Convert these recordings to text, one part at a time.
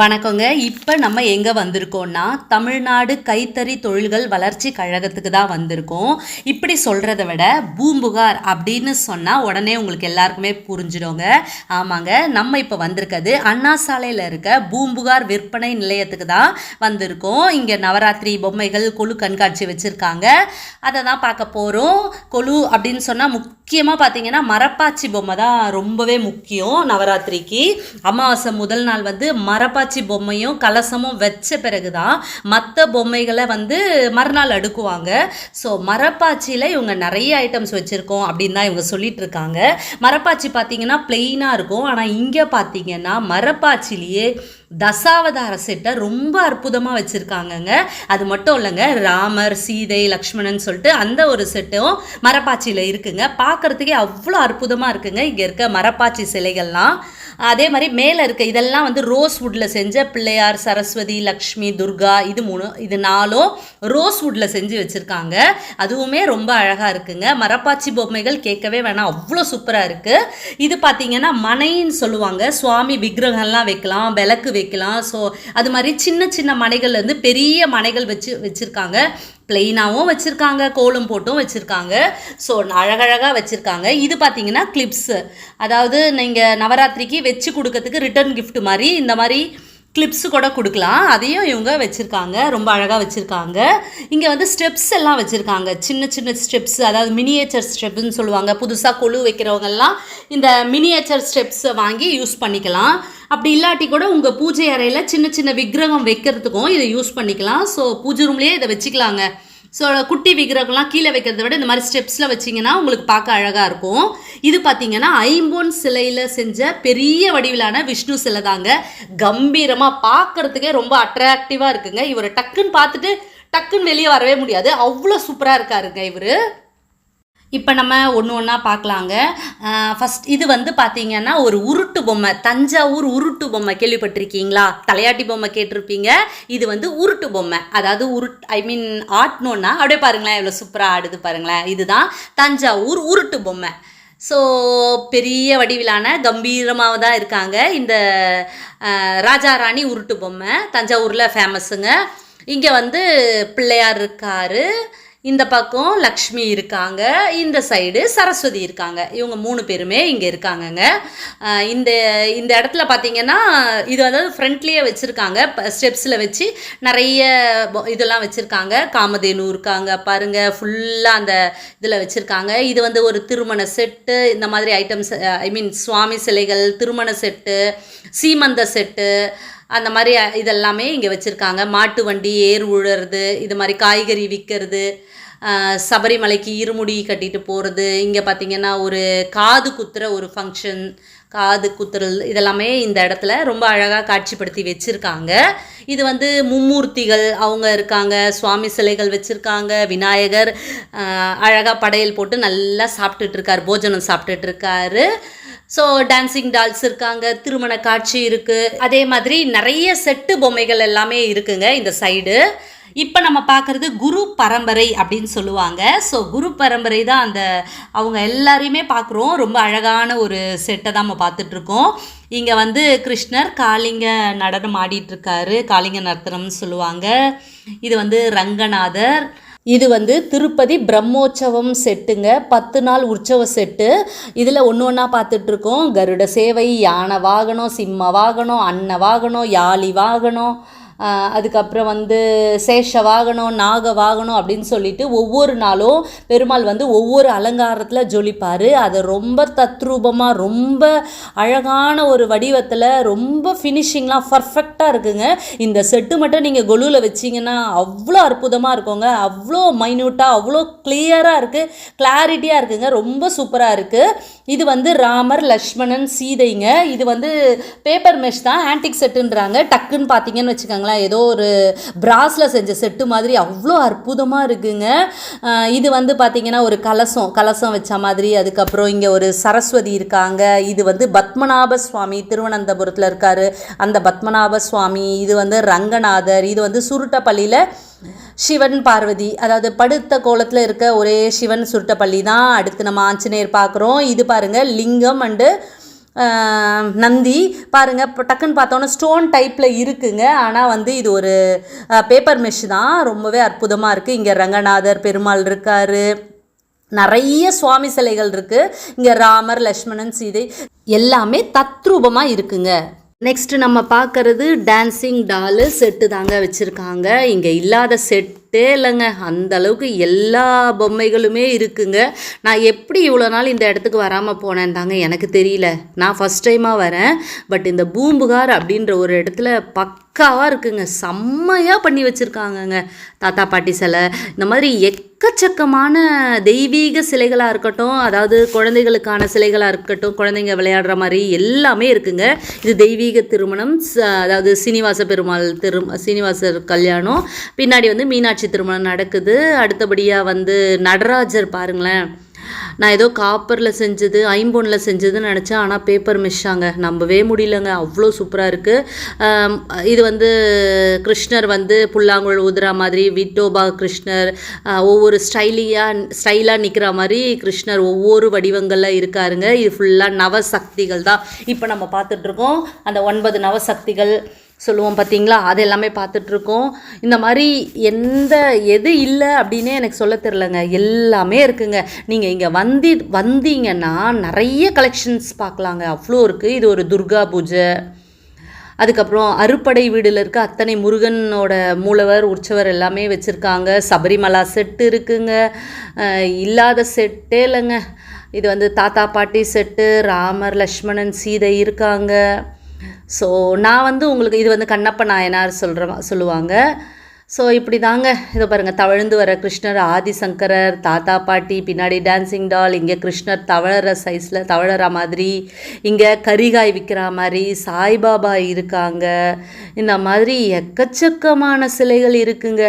வணக்கங்க. இப்போ நம்ம எங்கே வந்திருக்கோம்னா தமிழ்நாடு கைத்தறி தொழில்கள் வளர்ச்சி கழகத்துக்கு தான் வந்திருக்கோம். இப்படி சொல்கிறத விட பூம்புகார் அப்படின்னு சொன்னால் உடனே உங்களுக்கு எல்லாருக்குமே புரிஞ்சிடுங்க. ஆமாங்க நம்ம இப்போ வந்திருக்கிறது அண்ணா சாலையில் இருக்க பூம்புகார் விற்பனை நிலையத்துக்கு தான் வந்திருக்கோம். இங்கே நவராத்திரி பொம்மைகள் கொலு கண்காட்சி வச்சுருக்காங்க. அதை தான் பார்க்க போகிறோம் கொலு அப்படின்னு சொன்னால் முக்கியமாக பார்த்தீங்கன்னா மரப்பாச்சி பொம்மை தான் ரொம்பவே முக்கியம் நவராத்திரிக்கு. அமாவாசை முதல் நாள் வந்து மரப்பா காமாட்சி பொம்மையும் கலசமும் வச்ச பிறகு தான் மற்ற பொம்மைகளை வந்து மறுநாள் அடுக்குவாங்க. ஸோ மரப்பாச்சியில் இவங்க நிறைய ஐட்டம்ஸ் வச்சுருக்கோம் அப்படின்னு தான் இவங்க சொல்லிட்டு இருக்காங்க மரப்பாச்சி பார்த்தீங்கன்னா பிளெயினாக இருக்கும். ஆனால் இங்கே பார்த்தீங்கன்னா மரப்பாச்சிலேயே தசாவதார செட்டை ரொம்ப அற்புதமாக வச்சுருக்காங்கங்க. அது மட்டும் இல்லைங்க ராமர் சீதை லக்ஷ்மணன் சொல்லிட்டு அந்த ஒரு செட்டும் மரப்பாச்சியில் இருக்குங்க. பார்க்குறதுக்கே அவ்வளோ அற்புதமாக இருக்குங்க. இங்கே இருக்க மரப்பாச்சி சிலைகள்லாம். அதே மாதிரி மேலே இருக்க இதெல்லாம் வந்து ரோஸ் வுட்டில் செஞ்ச பிள்ளையார் சரஸ்வதி லக்ஷ்மி துர்கா இது மூணு இது நாலும் ரோஸ் வுட்டில் செஞ்சு வச்சுருக்காங்க. அதுவுமே ரொம்ப அழகாக இருக்குங்க. மரப்பாச்சி பொம்மைகள் கேட்கவே வேணாம். அவ்வளோ சூப்பராக இருக்குது இது பார்த்தீங்கன்னா மனைன்னு சொல்லுவாங்க. சுவாமி விக்கிரகம்லாம் வைக்கலாம் விளக்கு வைக்கலாம். ஸோ அது மாதிரி சின்ன சின்ன மனைகள்லேருந்து பெரிய மனைகள் வச்சு வச்சுருக்காங்க. பிளெயினாகவும் வச்சுருக்காங்க கோலம் போட்டும் வச்சுருக்காங்க. ஸோ அழகழகாக வச்சுருக்காங்க. இது பார்த்தீங்கன்னா கிளிப்ஸு அதாவது நீங்கள் நவராத்திரிக்கு வச்சு கொடுக்கறதுக்கு ரிட்டர்ன் கிஃப்ட் மாதிரி இந்த மாதிரி கிளிப்ஸு கூட கொடுக்கலாம். அதையும் இவங்க வச்சுருக்காங்க. ரொம்ப அழகாக வச்சுருக்காங்க. இங்கே வந்து ஸ்டெப்ஸ் எல்லாம் வச்சுருக்காங்க. சின்ன சின்ன ஸ்டெப்ஸ் அதாவது மினியேச்சர் ஸ்டெப்ஸ்னு சொல்லுவாங்க. புதுசாக கொழு வைக்கிறவங்கெல்லாம் இந்த மினியேச்சர் ஸ்டெப்ஸை வாங்கி யூஸ் பண்ணிக்கலாம். அப்படி இல்லாட்டி கூட உங்கள் பூஜை அறையில் சின்ன சின்ன விக்கிரகம் வைக்கிறதுக்கும் இதை யூஸ் பண்ணிக்கலாம். ஸோ பூஜை ரூம்லேயே இதை வச்சுக்கலாங்க. ஸோ குட்டி விக்கிரகம்லாம் கீழே வைக்கிறத விட இந்த மாதிரி ஸ்டெப்ஸில் வச்சிங்கன்னா உங்களுக்கு பார்க்க அழகாக இருக்கும். இது பார்த்தீங்கன்னா ஐம்பொன் சிலையில் செஞ்ச பெரிய வடிவிலான விஷ்ணு சிலை தாங்க. கம்பீரமாக பார்க்கறதுக்கே ரொம்ப அட்ராக்டிவாக இருக்குங்க. இவரை டக்குன்னு பார்த்துட்டு டக்குன்னு வெளியே வரவே முடியாது. அவ்வளோ சூப்பராக இருக்காருங்க இவர். இப்போ நம்ம ஒன்று ஒன்றா பார்க்கலாங்க ஃபஸ்ட் இது வந்து பார்த்தீங்கன்னா ஒரு உருட்டு பொம்மை தஞ்சாவூர் உருட்டு பொம்மை கேள்விப்பட்டிருக்கீங்களா? தலையாட்டி பொம்மை கேட்டிருப்பீங்க. இது வந்து உருட்டு பொம்மை. அதாவது உருட் ஐ மீன் ஆட்டணுன்னா அப்படியே பாருங்களேன் எவ்வளோ சூப்பராக ஆடுது பாருங்களேன். இதுதான் தஞ்சாவூர் உருட்டு பொம்மை. ஸோ பெரிய வடிவிலான கம்பீரமாக தான் இருக்காங்க. இந்த ராஜா ராணி உருட்டு பொம்மை தஞ்சாவூரில் ஃபேமஸுங்க இங்கே வந்து பிள்ளையார் இருக்காரு. இந்த பக்கம் லக்ஷ்மி இருக்காங்க இந்த சைடு சரஸ்வதி இருக்காங்க. இவங்க மூணு பேருமே இங்கே இருக்காங்கங்க. இந்த இந்த இடத்துல பார்த்தீங்கன்னா இது அதாவது ஃப்ரண்ட்லேயே வச்சுருக்காங்க. ஸ்டெப்ஸில் வச்சு நிறைய இதெல்லாம் வச்சுருக்காங்க. காமதேனு இருக்காங்க பாருங்கள் ஃபுல்லாக அந்த இதில் வச்சுருக்காங்க. இது வந்து ஒரு திருமண செட்டு இந்த மாதிரி ஐட்டம்ஸ் ஐ மீன் சுவாமி சிலைகள் திருமண செட்டு சீமந்த செட்டு அந்த மாதிரி இதெல்லாமே இங்கே வச்சுருக்காங்க. மாட்டு வண்டி ஏர் உழுறது இது மாதிரி காய்கறி விற்கிறது சபரிமலைக்கு இருமுடி கட்டிட்டு போகிறது இங்கே பார்த்தீங்கன்னா ஒரு காது குத்துற ஒரு ஃபங்க்ஷன் காது குத்துறல் இதெல்லாமே இந்த இடத்துல ரொம்ப அழகாக காட்சிப்படுத்தி வச்சுருக்காங்க. இது வந்து மும்மூர்த்திகள் அவங்க இருக்காங்க. சுவாமி சிலைகள் வச்சுருக்காங்க. விநாயகர் அழகாக படையல் போட்டு நல்லா சாப்பிட்டுட்டு இருக்கார். போஜனம் சாப்பிட்டுட்டு இருக்காரு. ஸோ டான்சிங் டால்ஸ் இருக்காங்க திருமண காட்சி இருக்குது அதே மாதிரி நிறைய செட்டு பொம்மைகள் எல்லாமே இருக்குங்க இந்த சைடு இப்போ நம்ம பார்க்குறது குரு பரம்பரை அப்படின்னு சொல்லுவாங்க. ஸோ குரு பரம்பரை தான் அந்த அவங்க எல்லாரையுமே பார்க்குறோம். ரொம்ப அழகான ஒரு செட்டை தான் நம்ம பார்த்துட்ருக்கோம். இங்கே வந்து கிருஷ்ணர் காளிங்க நடனம் ஆடிட்டுருக்காரு காளிங்க நர்த்தனம்னு சொல்லுவாங்க. இது வந்து ரங்கநாதர். இது வந்து திருப்பதி பிரம்மோற்சவம் செட்டுங்க. பத்து நாள் உற்சவ செட்டு. இதில் ஒன்று ஒன்றா பார்த்துட்ருக்கோம். கருட சேவை யானை வாகனம் சிம்ம வாகனம் அன்ன வாகனம் யாழி வாகனம். அதுக்கப்புறம் வந்து சேஷ வாகனம் நாக வாகனம் அப்படின்னு சொல்லிட்டு ஒவ்வொரு நாளும் பெருமாள் வந்து ஒவ்வொரு அலங்காரத்தில் ஜொலிப்பார். அதை ரொம்ப தத்ரூபமாக ரொம்ப அழகான ஒரு வடிவத்தில் ரொம்ப ஃபினிஷிங்லாம் பர்ஃபெக்டாக இருக்குங்க. இந்த செட்டு மட்டும் நீங்கள் கொலுவில் வச்சிங்கன்னா அவ்வளோ அற்புதமாக இருக்குங்க. அவ்வளோ மைன்யூட்டாக அவ்வளோ கிளியராக இருக்குது கிளாரிட்டியாக இருக்குங்க. ரொம்ப சூப்பராக இருக்குது இது வந்து ராமர் லக்ஷ்மணன் சீதைங்க. இது வந்து பேப்பர் மெஷ் தான் ஆன்டிக் செட்டுன்றாங்க டக்குன்னு பார்த்தீங்கன்னு வச்சுக்கோங்க. வச்சுக்கோங்களேன் ஏதோ ஒரு பிராஸில் செஞ்ச செட்டு மாதிரி அவ்வளோ அற்புதமாக இருக்குங்க. இது வந்து பார்த்தீங்கன்னா ஒரு கலசம் கலசம் வச்ச மாதிரி. அதுக்கப்புறம் இங்கே ஒரு சரஸ்வதி இருக்காங்க. இது வந்து பத்மநாப சுவாமி திருவனந்தபுரத்தில் இருக்காரு. அந்த பத்மநாப சுவாமி இது வந்து ரங்கநாதர் இது வந்து சுருட்டப்பள்ளியில் சிவன் பார்வதி. அதாவது படுத்த கோலத்தில் இருக்க ஒரே சிவன் சுருட்டப்பள்ளி தான். அடுத்து நம்ம ஆஞ்சநேயர் பார்க்குறோம் இது பாருங்கள் லிங்கம் அண்டு நந்தி. பாருங்கள் இப்போ டக்குன்னு பார்த்தோன்னா ஸ்டோன் டைப்பில் இருக்குங்க. ஆனால் வந்து இது ஒரு பேப்பர் மெஷ் தான். ரொம்பவே அற்புதமாக இருக்குது இங்கே ரங்கநாதர் பெருமாள் இருக்காரு. நிறைய சுவாமி சிலைகள் இருக்குது இங்கே ராமர் லக்ஷ்மணன் சீதை எல்லாமே தத்ரூபமாக இருக்குங்க. நெக்ஸ்ட் நம்ம பார்க்கறது டான்சிங் டாலு செட்டு தாங்க வச்சுருக்காங்க. இங்கே இல்லாத செட் செட்டே இல்லைங்க. அந்த அளவுக்கு எல்லா பொம்மைகளுமே இருக்குங்க. நான் எப்படி இவ்வளோ நாள் இந்த இடத்துக்கு வராமல் போனேன் தாங்க எனக்கு தெரியல. நான் ஃபஸ்ட் டைமாக வரேன். பட் இந்த பூம்புகார் அப்படின்ற ஒரு இடத்துல பக்காவாக இருக்குங்க. செம்மையாக பண்ணி வச்சுருக்காங்கங்க. தாத்தா பாட்டி சிலை. இந்த மாதிரி எக்கச்சக்கமான தெய்வீக சிலைகளாக இருக்கட்டும் அதாவது குழந்தைகளுக்கான சிலைகளாக இருக்கட்டும் குழந்தைங்க விளையாடுற மாதிரி எல்லாமே இருக்குங்க. இது தெய்வீக திருமணம் ச- அதாவது சீனிவாச பெருமாள் திரு சீனிவாசர் கல்யாணம். பின்னாடி வந்து மீனாட்சி திருமணம் நடக்குது. அடுத்தபடியாக வந்து நடராஜர் பாருங்களேன். நான் ஏதோ காப்பரில் செஞ்சது ஐம்பொனில் செஞ்சதுன்னு நினச்சேன். ஆனால் பேப்பர் மிஷ்ஷாங்க நம்பவே முடியலங்க. அவ்வளோ சூப்பராக இருக்குது இது வந்து கிருஷ்ணர் வந்து புல்லாங்குழல் ஊதுற மாதிரி விட்டோபா கிருஷ்ணர் ஒவ்வொரு ஸ்டைலியாக ஸ்டைலாக நிற்கிற மாதிரி கிருஷ்ணர் ஒவ்வொரு வடிவங்களில் இருக்காருங்க. இது ஃபுல்லாக நவசக்திகள் தான். இப்போ நம்ம பார்த்துட்ருக்கோம் அந்த ஒன்பது நவசக்திகள். சொல்லுவோம் பார்த்தீங்களா அது எல்லாமே பார்த்துட்ருக்கோம். இந்த மாதிரி எந்த எது இல்லை அப்படின்னே எனக்கு சொல்ல தெரிலங்க. எல்லாமே இருக்குங்க. நீங்கள் இங்கே வந்தி வந்தீங்கன்னா நிறைய கலெக்ஷன்ஸ் பார்க்கலாங்க. அவ்வளோ இருக்குது இது ஒரு துர்கா பூஜை. அதுக்கப்புறம் அறுப்படை வீடில் இருக்க அத்தனை முருகனோட மூலவர் உற்சவர் எல்லாமே வச்சுருக்காங்க. சபரிமலா செட்டு இருக்குங்க. இல்லாத செட்டே இல்லைங்க. இது வந்து தாத்தா பாட்டி செட்டு ராமர் லக்ஷ்மணன் சீதை இருக்காங்க. ஸோ நான் வந்து உங்களுக்கு இது வந்து கண்ணப்ப நாயனார் சொல்கிற சொல்லுவாங்க. ஸோ இப்படி தாங்க. இதை பாருங்கள் தவழ்ந்து வர கிருஷ்ணர் ஆதிசங்கரர் தாத்தா பாட்டி பின்னாடி டான்சிங் டால் இங்கே கிருஷ்ணர் தவழற சைஸில் தவழற மாதிரி இங்கே கரிகாய் விற்கிற மாதிரி சாய்பாபா இருக்காங்க. இந்த மாதிரி எக்கச்சக்கமான சிலைகள் இருக்குங்க.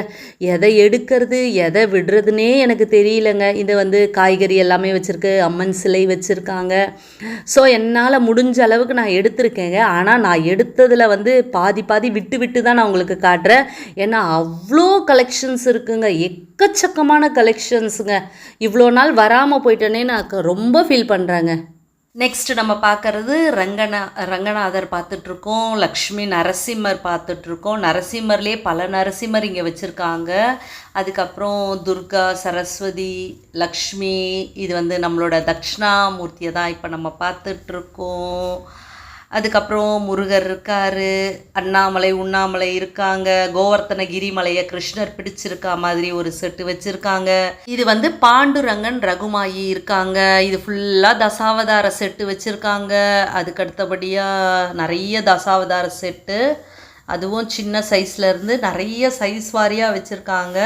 எதை எடுக்கிறது எதை விடுறதுனே எனக்கு தெரியலங்க. இது வந்து காய்கறி எல்லாமே வச்சுருக்கு அம்மன் சிலை வச்சுருக்காங்க. ஸோ என்னால் முடிஞ்ச அளவுக்கு நான் எடுத்திருக்கேங்க. ஆனால் நான் எடுத்ததில் வந்து பாதி பாதி விட்டு விட்டு தான் நான் உங்களுக்கு காட்டுறேன். ஏன்னா அவ்வளோ கலெக்ஷன்ஸ் இருக்குங்க. எக்கச்சக்கமான கலெக்ஷன்ஸுங்க இவ்வளோ நாள் வராமல் போயிட்டேனே நான் ரொம்ப ஃபீல் பண்ணுறேங்க நெக்ஸ்ட் நம்ம பார்க்கறது ரங்கநா ரங்கநாதர் பார்த்துட்ருக்கோம் லக்ஷ்மி நரசிம்மர் பார்த்துட்ருக்கோம். நரசிம்மர்லேயே பல நரசிம்மர் இங்கே வச்சுருக்காங்க. அதுக்கப்புறம் துர்கா சரஸ்வதி லக்ஷ்மி இது வந்து நம்மளோட தட்சிணாமூர்த்தியை தான் இப்போ நம்ம பார்த்துட்ருக்கோம். அதுக்கப்புறம் முருகர் இருக்கார் அண்ணாமலை உண்ணாமலை இருக்காங்க கோவர்த்தனகிரி மலையை கிருஷ்ணர் பிடிச்சிருக்கா மாதிரி ஒரு செட்டு வச்சுருக்காங்க. இது வந்து பாண்டுரங்கன் ரகுமாயி இருக்காங்க. இது ஃபுல்லாக தசாவதார செட்டு வச்சுருக்காங்க. அதுக்கு அடுத்தபடியாக நிறைய தசாவதார செட்டு. அதுவும் சின்ன சைஸ்லேருந்து நிறைய சைஸ் வாரியாக வச்சுருக்காங்க.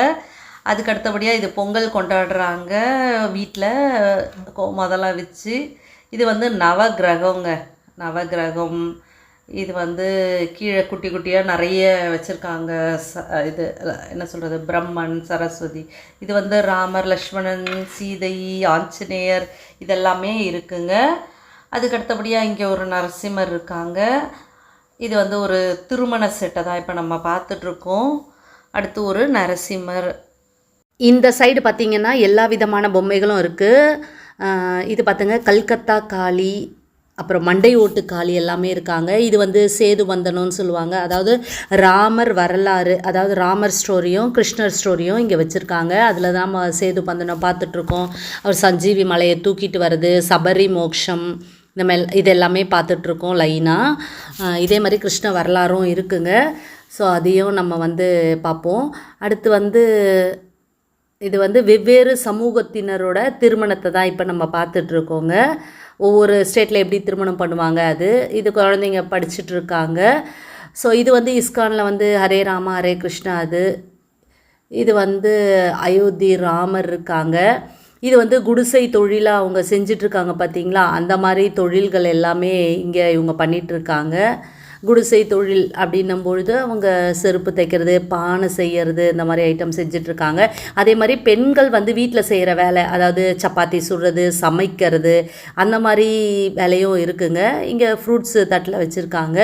அதுக்கு அடுத்தபடியாக இது பொங்கல் கொண்டாடுறாங்க. வீட்டில் முதல்ல வச்சு இது வந்து நவகிரகங்க நவகிரகம். இது வந்து கீழே குட்டி குட்டியாக நிறைய வச்சுருக்காங்க. ச இது என்ன சொல்கிறது பிரம்மன் சரஸ்வதி. இது வந்து ராமர் லக்ஷ்மணன் சீதை ஆஞ்சநேயர் இதெல்லாமே இருக்குங்க. அதுக்கு அடுத்தபடியாக இங்கே ஒரு நரசிம்மர் இருக்காங்க. இது வந்து ஒரு திருமண செட்டை தான் இப்போ நம்ம பார்த்துட்ருக்கோம். அடுத்து ஒரு நரசிம்மர். இந்த சைடு பார்த்தீங்கன்னா எல்லா விதமான பொம்மைகளும் இருக்குது இது பார்த்துங்க கல்கத்தா காளி அப்புறம் மண்டை ஓட்டு காளி எல்லாமே இருக்காங்க. இது வந்து சேது வந்தனம்னு சொல்லுவாங்க. அதாவது ராமர் வரலாறு அதாவது ராமர் ஸ்டோரியும் கிருஷ்ணர் ஸ்டோரியும் இங்கே வச்சுருக்காங்க. அதில் தான் சேது பந்தனம் பார்த்துட்ருக்கோம். அவர் சஞ்சீவி மலையை தூக்கிட்டு வர்றது சபரி மோக்ஷம் இந்த மெல் இது எல்லாமே பார்த்துட்ருக்கோம் லைனாக இதே மாதிரி கிருஷ்ண வரலாறும் இருக்குங்க. ஸோ அதையும் நம்ம வந்து பார்ப்போம். அடுத்து வந்து இது வந்து வெவ்வேறு சமூகத்தினரோட திருமணத்தை தான் இப்போ நம்ம பார்த்துட்ருக்கோங்க. ஒவ்வொரு ஸ்டேட்டில் எப்படி திருமணம் பண்ணுவாங்க அது இது குழந்தைங்க படிச்சுட்டு இருக்காங்க. ஸோ இது வந்து இஸ்கானில் வந்து ஹரே ராமா ஹரே கிருஷ்ணா அது. இது வந்து அயோத்தி ராமர் இருக்காங்க. இது வந்து குடிசை தொழிலாக அவங்க செஞ்சிட்ருக்காங்க பார்த்தீங்களா அந்த மாதிரி தொழில்கள் எல்லாமே இங்கே இவங்க பண்ணிகிட்ருக்காங்க இருக்காங்க. குடிசை தொழில் அப்படின்னும் பொழுது அவங்க செருப்பு தைக்கிறது பானை செய்கிறது இந்த மாதிரி ஐட்டம் செஞ்சிட்ருக்காங்க. அதே மாதிரி பெண்கள் வந்து வீட்டில் செய்கிற வேலை அதாவது சப்பாத்தி சுடுறது சமைக்கிறது அந்த மாதிரி வேலையும் இருக்குங்க. இங்கே ஃப்ரூட்ஸ் தட்டில் வச்சுருக்காங்க.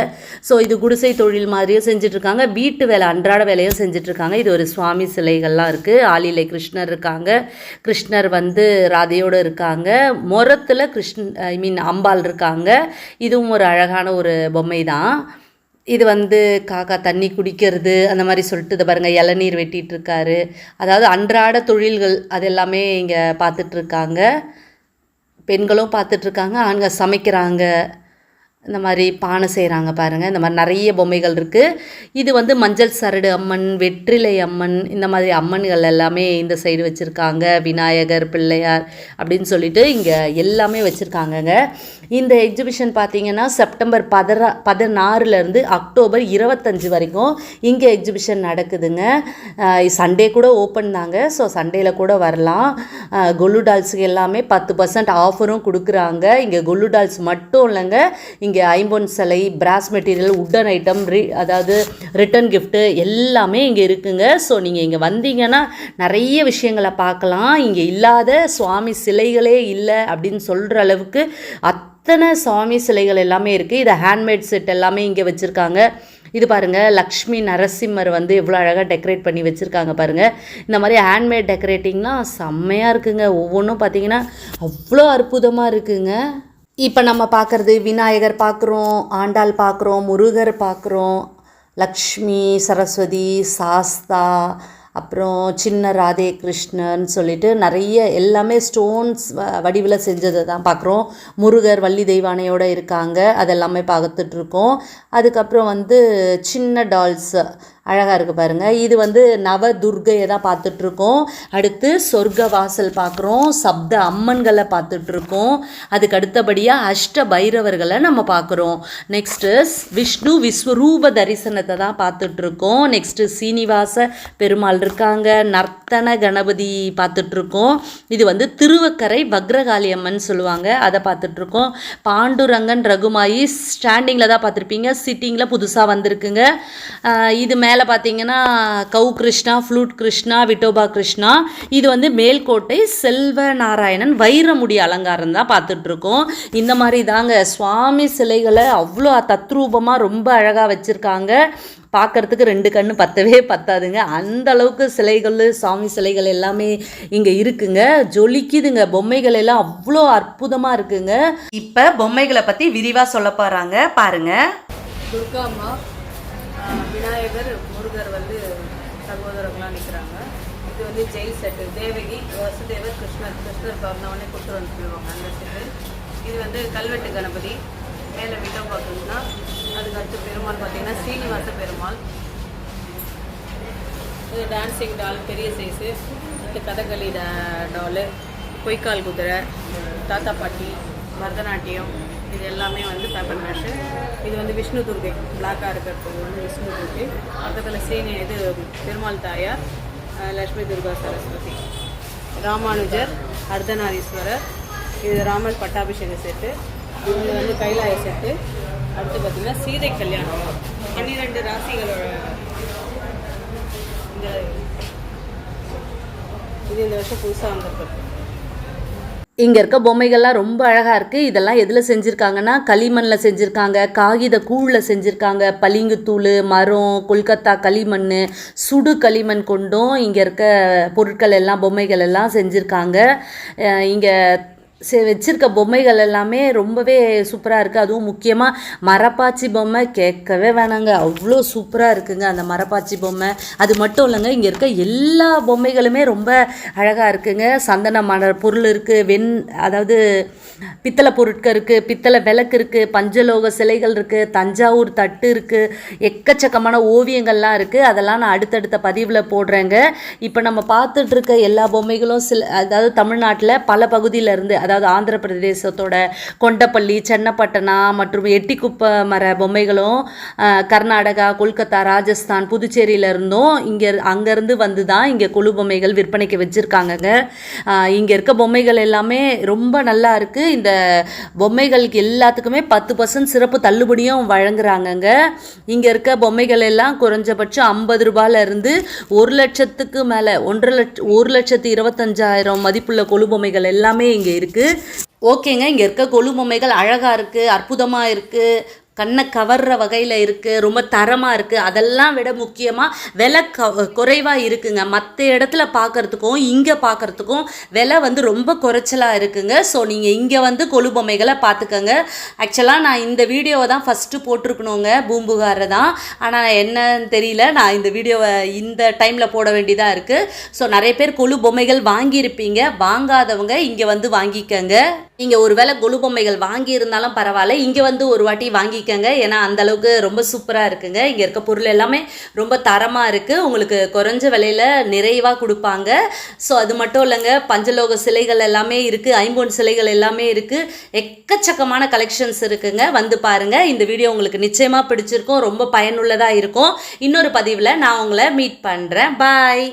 ஸோ இது குடிசை தொழில் மாதிரியும் செஞ்சிட்ருக்காங்க. வீட்டு வேலை அன்றாட வேலையும் செஞ்சிட்ருக்காங்க. இது ஒரு சுவாமி சிலைகள்லாம் இருக்குது ஆலிலை கிருஷ்ணர் இருக்காங்க. கிருஷ்ணர் வந்து ராதையோடு இருக்காங்க. முரத்தில் கிருஷ்ண ஐ மீன் அம்பாள் இருக்காங்க. இதுவும் ஒரு அழகான ஒரு பொம்மை தான் இது வந்து காக்கா தண்ணி குடிக்கிறது அந்த மாதிரி சொல்லிட்டு இதை பாருங்கள் இளநீர் வெட்டிகிட்ருக்காரு அதாவது அன்றாட தொழில்கள் அது எல்லாமே இங்கே பார்த்துட்ருக்காங்க பெண்களும் பார்த்துட்ருக்காங்க ஆண்கள் சமைக்கிறாங்க. இந்த மாதிரி பானை செய்கிறாங்க பாருங்கள் இந்த மாதிரி நிறைய பொம்மைகள் இருக்குது இது வந்து மஞ்சள் சரடு அம்மன் வெற்றிலை அம்மன் இந்த மாதிரி அம்மன்கள் எல்லாமே இந்த சைடு வச்சுருக்காங்க. விநாயகர் பிள்ளையார் அப்படின்னு சொல்லிட்டு இங்கே எல்லாமே வச்சுருக்காங்கங்க. இந்த எக்ஸிபிஷன் பார்த்தீங்கன்னா செப்டம்பர் பதினா பதினாறுலேருந்து அக்டோபர் இருபத்தஞ்சு வரைக்கும் இங்கே எக்ஸிபிஷன் நடக்குதுங்க. சண்டே கூட ஓப்பன் தாங்க. ஸோ சண்டேயில் கூட வரலாம். அஹ், கொல்லு டால்ஸுக்கு எல்லாமே பத்து பர்சன்ட் ஆஃபரும் கொடுக்குறாங்க. இங்கே கொல்லு டால்ஸ் மட்டும் இல்லைங்க. இங்கே இங்கே ஐம்பொன் சிலை பிராஸ் மெட்டீரியல் உட்டன் ஐட்டம் ரி அதாவது ரிட்டன் கிஃப்ட்டு எல்லாமே இங்கே இருக்குங்க. ஸோ நீங்கள் இங்கே வந்தீங்கன்னா நிறைய விஷயங்களை பார்க்கலாம். இங்கே இல்லாத சுவாமி சிலைகளே இல்லை அப்படின்னு சொல்கிற அளவுக்கு அத்தனை சுவாமி சிலைகள் எல்லாமே இருக்குது இதை ஹேண்ட்மேட் செட் எல்லாமே இங்கே வச்சுருக்காங்க. இது பாருங்கள் லக்ஷ்மி நரசிம்மர் வந்து எவ்வளோ அழகாக டெக்கரேட் பண்ணி வச்சுருக்காங்க பாருங்கள் இந்த மாதிரி ஹேண்ட்மேட் டெக்கரேட்டிங்லாம் செம்மையாக இருக்குங்க. ஒவ்வொன்றும் பார்த்தீங்கன்னா அவ்வளோ அற்புதமாக இருக்குங்க. இப்போ நம்ம பார்க்குறது விநாயகர் பார்க்குறோம் ஆண்டாள் பார்க்குறோம் முருகர் பார்க்குறோம் லக்ஷ்மி சரஸ்வதி சாஸ்தா அப்புறம் சின்ன ராதே கிருஷ்ணன் சொல்லிட்டு நிறைய எல்லாமே ஸ்டோன்ஸ் வடிவில் செஞ்சதை தான் பார்க்குறோம் முருகர் வள்ளி தெய்வானையோடு இருக்காங்க அதெல்லாமே பார்த்துட்ருக்கோம் அதுக்கப்புறம் வந்து சின்ன டால்ஸு அழகாக இருக்குது பாருங்கள் இது வந்து நவ துர்கையை தான் பார்த்துட்ருக்கோம். அடுத்து சொர்க்க வாசல் பார்க்குறோம். சப்த அம்மன்களை பார்த்துட்ருக்கோம். அதுக்கு அடுத்தபடியாக அஷ்ட பைரவர்களை நம்ம பார்க்குறோம். நெக்ஸ்ட்டு விஷ்ணு விஸ்வரூப தரிசனத்தை தான் பார்த்துட்ருக்கோம். நெக்ஸ்ட்டு சீனிவாச பெருமாள் இருக்காங்க. நர்த்தன கணபதி பார்த்துட்ருக்கோம். இது வந்து திருவக்கரை பக்ரகாளி அம்மன் சொல்லுவாங்க. அதை பார்த்துட்ருக்கோம். பாண்டுரங்கன் ரகுமாயி ஸ்டாண்டிங்கில் தான் பார்த்துருப்பீங்க. சிட்டிங்கில் புதுசாக வந்திருக்குங்க. இது மேலே பார்த்தீங்கன்னா கவு கிருஷ்ணா ஃப்ளூட் கிருஷ்ணா விட்டோபா கிருஷ்ணா. இது வந்து மேல்கோட்டை செல்வ நாராயணன் வைரமுடி அலங்காரம் தான் பார்த்துட்ருக்கோம் இந்த மாதிரி தாங்க சுவாமி சிலைகளை அவ்வளோ தத்ரூபமாக ரொம்ப அழகாக வச்சுருக்காங்க. பார்க்கறதுக்கு ரெண்டு கண்ணு பத்தவே பத்தாதுங்க. அந்த அளவுக்கு சிலைகள் சாமி சிலைகள் எல்லாமே இங்கே இருக்குங்க. ஜொலிக்குதுங்க. பொம்மைகள் எல்லாம் அவ்வளோ அற்புதமாக இருக்குங்க. இப்போ பொம்மைகளை பற்றி விரிவாக சொல்ல போகிறாங்க பாருங்க. துர்கா அம்மா. விநாயகர் முருகர் வந்து சகோதரர்களாக நிற்கிறாங்க இது வந்து ஜெயில் செட்டு தேவகி வசுதேவர் கிருஷ்ணர். கிருஷ்ணர் பவனவனே கொடுத்துட்டு வந்து சொல்லுவாங்க அந்த செட்டு இது வந்து கல்வெட்டு கணபதி. மேலே விட்டோபா பார்த்தீங்கன்னா அதுக்கு அடுத்து பெருமாள் பார்த்தீங்கன்னா ஸ்ரீனிவாச பெருமாள். இது டான்சிங் டால் பெரிய சைஸு அடுத்து கதகளி டா டாலு பொய்க்கால் குதிரை தாத்தா பாட்டி பரதநாட்டியம். இது எல்லாமே வந்து பேப்பர் மேஷு இது வந்து விஷ்ணு துர்கை பிளாக்காக இருக்கிறது வந்து விஷ்ணு துர்கை. பக்கத்தில் சீனி இது பெருமாள் தாயார் லக்ஷ்மி துர்கா சரஸ்வதி. ராமானுஜர் அர்த்தநாரீஸ்வரர். இது ராமன் பட்டாபிஷேக செட்டு. இது வந்து கைலாய செட்டு. அடுத்து பார்த்தீங்கன்னா சீதை கல்யாணம். பன்னிரெண்டு ராசிகளோட இந்த இது இந்த வருஷம் புதுசாக வந்திருக்கு. இங்கே இருக்க பொம்மைகள்லாம் ரொம்ப அழகாக இருக்குது இதெல்லாம் எதில் செஞ்சுருக்காங்கன்னா களிமண்ணில் செஞ்சுருக்காங்க காகித கூழில் செஞ்சுருக்காங்க. பளிங்குத்தூள் மரம் கொல்கத்தா களிமண் சுடு களிமண் கொண்டும் இங்கே இருக்க பொருட்கள் எல்லாம் பொம்மைகள் எல்லாம் செஞ்சுருக்காங்க. இங்கே வச்சிருக்க பொம்மைகள் எல்லாமே ரொம்பவே சூப்பராக இருக்குது அதுவும் முக்கியமாக மரப்பாச்சி பொம்மை கேட்கவே வேணாங்க. அவ்வளோ சூப்பராக இருக்குங்க அந்த மரப்பாச்சி பொம்மை. அது மட்டும் இல்லைங்க இங்கே இருக்க எல்லா பொம்மைகளுமே ரொம்ப அழகாக இருக்குங்க. சந்தன மலர் பொருள் இருக்குது வெண் அதாவது பித்தளை பொருட்கள் இருக்குது பித்தளை விளக்கு இருக்குது பஞ்சலோக சிலைகள் இருக்குது தஞ்சாவூர் தட்டு இருக்குது எக்கச்சக்கமான ஓவியங்கள்லாம் இருக்குது அதெல்லாம் நான் அடுத்தடுத்த பதிவில் போடுறேங்க. இப்போ நம்ம பார்த்துட்ருக்க எல்லா பொம்மைகளும் சில அதாவது தமிழ்நாட்டில் பல பகுதியிலேருந்து அதாவது ஆந்திர பிரதேசத்தோட கொண்டப்பள்ளி சென்னப்பட்டனா மற்றும் எட்டிக்குப்ப மர பொம்மைகளும் கர்நாடகா கொல்கத்தா ராஜஸ்தான் புதுச்சேரியில இருந்தும் இங்கே அங்கேருந்து வந்து தான் இங்கே கொலு பொம்மைகள் விற்பனைக்கு வச்சுருக்காங்கங்க. இங்கே இருக்க பொம்மைகள் எல்லாமே ரொம்ப நல்லா இருக்குது இந்த பொம்மைகளுக்கு எல்லாத்துக்குமே பத்து பர்சன்ட் சிறப்பு தள்ளுபடியும் வழங்குறாங்கங்க. இங்கே இருக்க பொம்மைகள் எல்லாம் குறைஞ்சபட்சம் ஐம்பது ரூபாயிலிருந்து ஒரு லட்சத்துக்கு மேலே ஒன்றரை லட்ச ஒரு லட்சத்து இருபத்தஞ்சாயிரம் மதிப்புள்ள கொலு பொம்மைகள் எல்லாமே இங்கே இருக்குது ஓகேங்க இங்கே இருக்க கொலு பொம்மைகள் அழகாக இருக்குது அற்புதமாக இருக்குது கண்ணை கவர்ற வகையில் இருக்குது ரொம்ப தரமாக இருக்குது அதெல்லாம் விட முக்கியமாக விலை க குறைவாக இருக்குங்க. மற்ற இடத்துல பார்க்குறதுக்கும் இங்கே பார்க்குறதுக்கும் விலை வந்து ரொம்ப குறைச்சலாக இருக்குங்க. ஸோ நீங்கள் இங்கே வந்து கொலு பொம்மைகளை பார்த்துக்கோங்க ஆக்சுவலாக நான் இந்த வீடியோவை தான் ஃபஸ்ட்டு போட்டிருக்கணுங்க. பூம்புகாரை தான். ஆனால் என்னன்னு தெரியல. நான் இந்த வீடியோவை இந்த டைமில் போட வேண்டியதாக இருக்குது ஸோ நிறைய பேர் கொலு பொம்மைகள் வாங்கியிருப்பீங்க. வாங்காதவங்க இங்கே வந்து வாங்கிக்கங்க. நீங்கள் ஒருவேளை கொலு பொம்மைகள் வாங்கியிருந்தாலும் பரவாயில்ல. இங்கே வந்து ஒரு வாட்டி வாங்கிக்கோங்க. ஏன்னா அந்த அளவுக்கு ரொம்ப சூப்பராக இருக்குங்க. இங்கே இருக்க பொருள் எல்லாமே ரொம்ப தரமாக இருக்குது உங்களுக்கு குறைஞ்ச விலையில் நிறைவாக கொடுப்பாங்க. ஸோ அது மட்டும் இல்லைங்க. பஞ்சலோக சிலைகள் எல்லாமே இருக்குது ஐம்பொன் சிலைகள் எல்லாமே இருக்குது எக்கச்சக்கமான கலெக்ஷன்ஸ் இருக்குங்க. வந்து பாருங்கள் இந்த வீடியோ உங்களுக்கு நிச்சயமாக பிடிச்சிருக்கும். ரொம்ப பயனுள்ளதாக இருக்கும். இன்னொரு பதிவில் நான் உங்களை மீட் பண்ணுறேன் பாய்